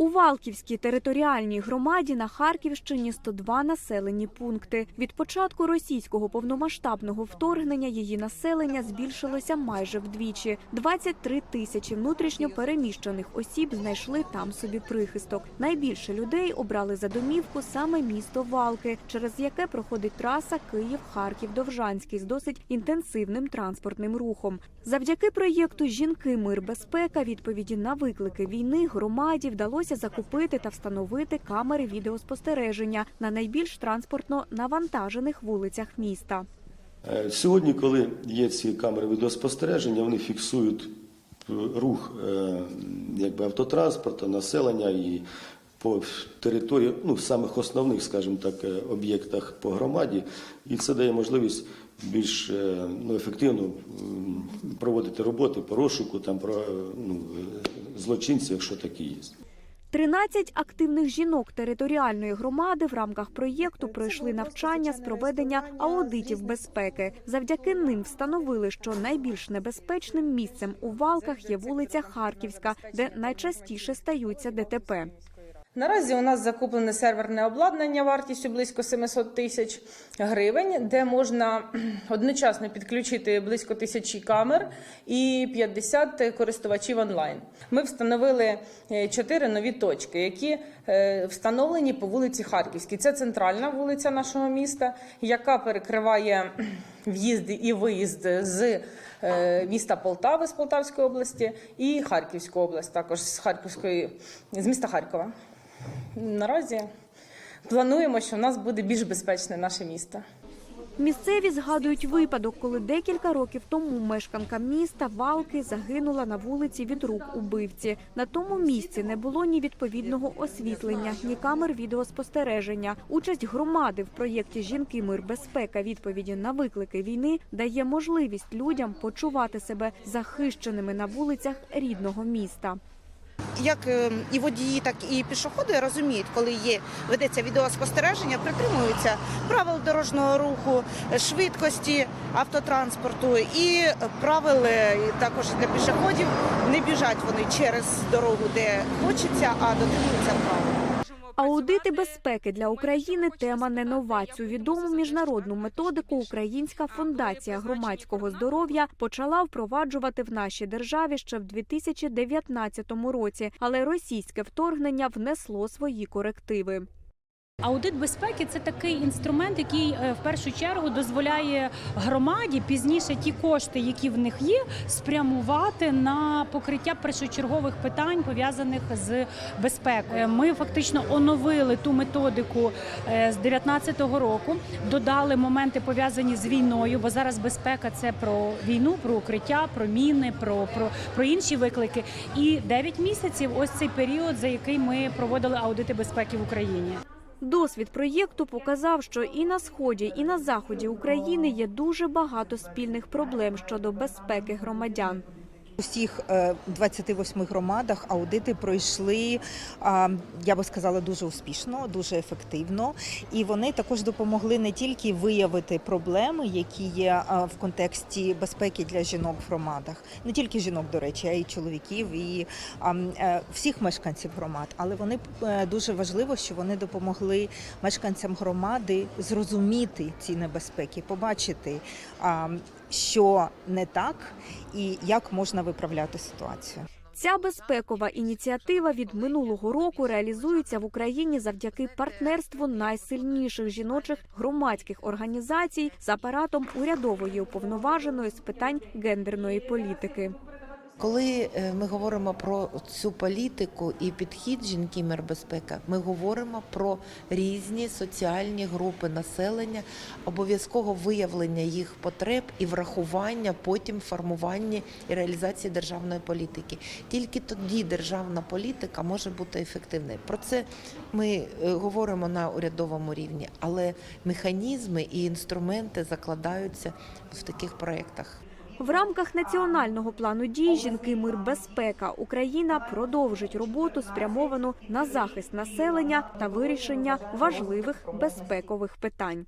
У Валківській територіальній громаді на Харківщині 102 населені пункти. Від початку російського повномасштабного вторгнення її населення збільшилося майже вдвічі. 23 тисячі внутрішньо переміщених осіб знайшли там собі прихисток. Найбільше людей обрали за домівку саме місто Валки, через яке проходить траса Київ-Харків-Довжанський з досить інтенсивним транспортним рухом. Завдяки проєкту Жінки, мир, безпека відповіді на виклики війни громаді вдалося закупити та встановити камери відеоспостереження на найбільш транспортно навантажених вулицях міста. Е, Сьогодні, коли є ці камери відеоспостереження, вони фіксують е, рух е, якби, автотранспорту, населення і по території, ну, самих основних, скажімо так, об'єктах по громаді, і це дає можливість більш ну, ефективно проводити роботи по розшуку там, про ну, злочинців, якщо такі є. 13 активних жінок територіальної громади в рамках проєкту пройшли навчання з проведення аудитів безпеки. Завдяки ним встановили, що найбільш небезпечним місцем у валках є вулиця Харківська, де найчастіше стаються ДТП. Наразі у нас закуплене серверне обладнання вартістю близько 700 тисяч гривень, де можна одночасно підключити близько тисячі камер і 50 користувачів онлайн. Ми встановили е, чотири нові точки, які е, встановлені по вулиці Харківській. Це центральна вулиця нашого міста, яка перекриває в'їзди і виїзд з е, міста Полтави з Полтавської області і Харківську область, також з Харківської з міста Харкова. Наразі плануємо, що в нас буде більш безпечне наше місто. Місцеві згадують випадок, коли декілька років тому мешканка міста Валки загинула на вулиці від рук убивці. На тому місці не було ні відповідного освітлення, ні камер відеоспостереження. Участь громади в проєкті Жінки, мир, безпека, відповіді на виклики війни дає можливість людям почувати себе захищеними на вулицях рідного міста. Як е, і водії, так і пішоходи розуміють, коли є ведеться відеоспостереження, притримуються правил дорожнього руху, е, швидкості автотранспорту і правил також для пішоходів. Не біжать вони через дорогу, де хочеться, а дотримуються правил. Аудити безпеки для України тема не нова. Цю відому міжнародну методику Українська фундація громадського здоров'я почала впроваджувати в нашій державі ще в 2019 році, але російське вторгнення внесло свої корективи. Аудит безпеки це такий інструмент, який е, в першу чергу дозволяє громаді пізніше ті кошти, які в них є, спрямувати на покриття першочергових питань пов'язаних з безпекою. Ми фактично оновили ту методику е, з 2019 року, додали моменти пов'язані з війною, бо зараз безпека це про війну, про укриття, про міни, про, про, про інші виклики. І 9 місяців ось цей період, за який ми проводили аудити безпеки в Україні. Досвід проєкту показав, що і на сході, і на заході України є дуже багато спільних проблем щодо безпеки громадян. У всіх е, 28 громадах аудити пройшли, я би сказала, дуже успішно, дуже ефективно. І вони також допомогли не тільки виявити проблеми, які є в контексті безпеки для жінок в громадах, не тільки жінок, до речі, а й чоловіків і е, всіх мешканців громад. Але вони е, дуже важливо, що вони допомогли мешканцям громади зрозуміти ці небезпеки, побачити. Що не так і як можна виправляти ситуацію. Ця безпекова ініціатива від минулого року реалізується в Україні завдяки партнерству найсильніших жіночих громадських організацій з апаратом урядової уповноваженої з питань гендерної політики. Коли е, ми говоримо про цю політику і підхід жінки мир безпека, ми говоримо про різні соціальні групи населення, обов'язково виявлення їх потреб і врахування потім формування і реалізації державної політики. Тільки тоді державна політика може бути ефективною. Про це ми е, говоримо на урядовому рівні, але механізми і інструменти закладаються в таких проєктах. В рамках національного плану дій жінки, мир, безпека Україна продовжить роботу спрямовану на захист населення та вирішення важливих безпекових питань.